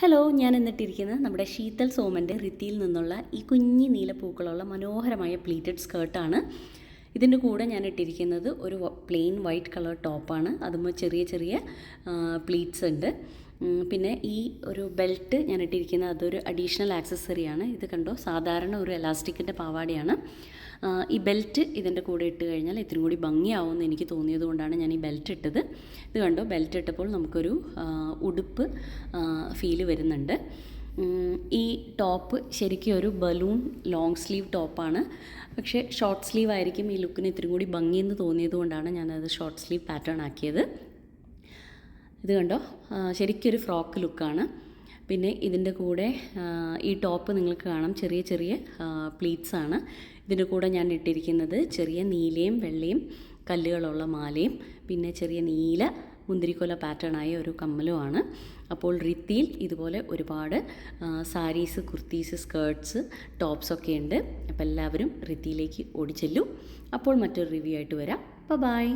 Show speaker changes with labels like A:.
A: Hello ഞാൻ എന്നിട്ടിരിക്കുന്നത് നമ്മുടെ ശീതൽ സോമന്റെ റിത്തിയിൽ നിന്നുള്ള ഈ കുഞ്ഞി നീലപ്പൂക്കളുള്ള മനോഹരമായ പ്ലീറ്റഡ് സ്കേർട്ടാണ് ഇതിന്റെ കൂടെ ഞാൻ ഇട്ടിരിക്കുന്നത് ഒരു പ്ലെയിൻ വൈറ്റ് കളർ ടോപ്പാണ് അതുമ്പോൾ ചെറിയ ചെറിയ പ്ലീറ്റ്സ് ഉണ്ട്. പിന്നെ ഈ ഒരു ബെൽറ്റ് ഞാൻ ഇട്ടിരിക്കുന്നത് അതൊരു അഡീഷണൽ ആക്സസറിയാണ് ഇത് കണ്ടോ? സാധാരണ ഒരു എലാസ്റ്റിക്കിന്റെ പാവാടയാണ്. ഈ ബെൽറ്റ് ഇതിന്റെ കൂടെ ഇട്ട് കഴിഞ്ഞാൽ ഇത്തിരി കൂടി ഭംഗിയാവുമെന്ന് എനിക്ക് തോന്നിയത് കൊണ്ടാണ് ഞാൻ ഈ ബെൽറ്റ് ഇട്ടത്. ഇത് കണ്ടോ? ബെൽറ്റ് ഇട്ടപ്പോൾ നമുക്കൊരു ഉടുപ്പ് ഫീൽ വരുന്നുണ്ട്. ഈ ടോപ്പ് ശരിക്കും ഒരു ബലൂൺ ലോങ് സ്ലീവ് ടോപ്പാണ് പക്ഷേ ഷോർട്ട് സ്ലീവ് ആയിരിക്കും ഈ ലുക്കിന് ഇത്തിരി കൂടി ഭംഗിയെന്ന് തോന്നിയത് കൊണ്ടാണ് ഞാനത് ഷോർട്ട് സ്ലീവ് പാറ്റേൺ ആക്കിയത്. ഇത് കണ്ടോ? ശരിക്കൊരു ഫ്രോക്ക് ലുക്കാണ്. പിന്നെ ഇതിന്റെ കൂടെ ഈ ടോപ്പ് നിങ്ങൾക്ക് കാണാം. ചെറിയ ചെറിയ പ്ലീറ്റ്സ് ആണ്. ഇതിന്റെ കൂടെ ഞാൻ ഇട്ടിരിക്കുന്നത് ചെറിയ നീലയും വെള്ളയും കല്ലുകളുള്ള മാലയും പിന്നെ ചെറിയ നീല മുന്തിരിക്കൊല പാറ്റേണായ ഒരു കമ്മലുമാണ് അപ്പോൾ റിത്തിയിൽ ഇതുപോലെ ഒരുപാട് സാരീസ് കുർത്തീസ് സ്കേർട്ട്സ് ടോപ്സ് ഒക്കെ ഉണ്ട്. അപ്പോൾ എല്ലാവരും റിത്തിയിലേക്ക് ഓടിച്ചെല്ലു. അപ്പോൾ മറ്റൊരു റിവ്യൂ ആയിട്ട് വരാം. ബൈ